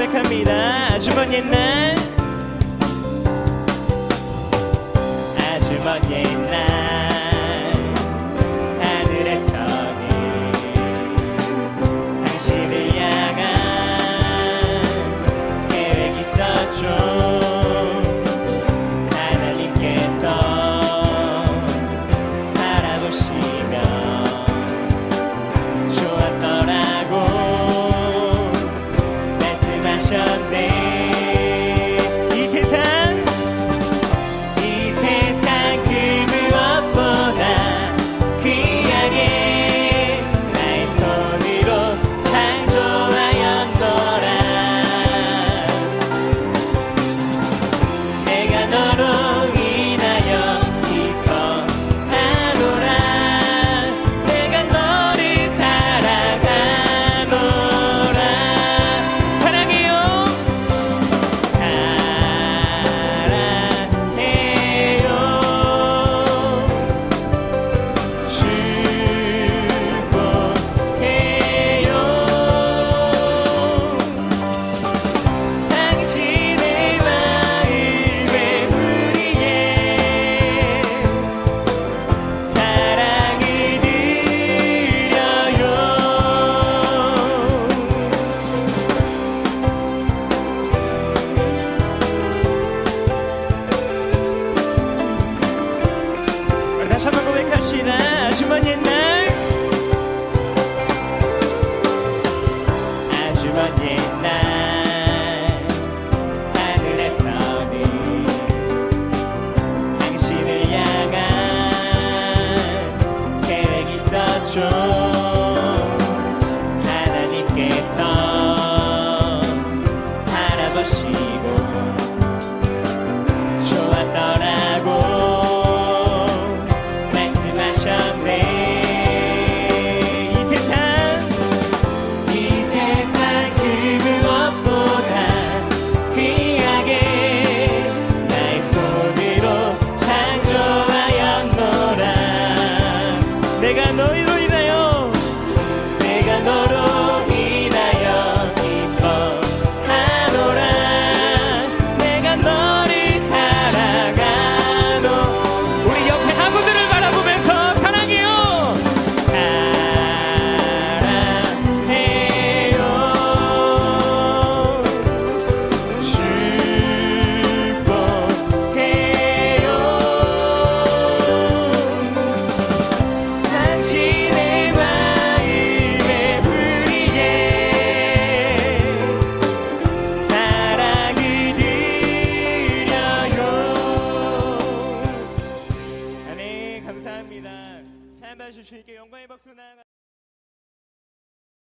고백합니다. 주번 옛날 펴시다 아주먼 옛날. 아주먼 옛날. 하나님 주님께 영광의 박수로 나아가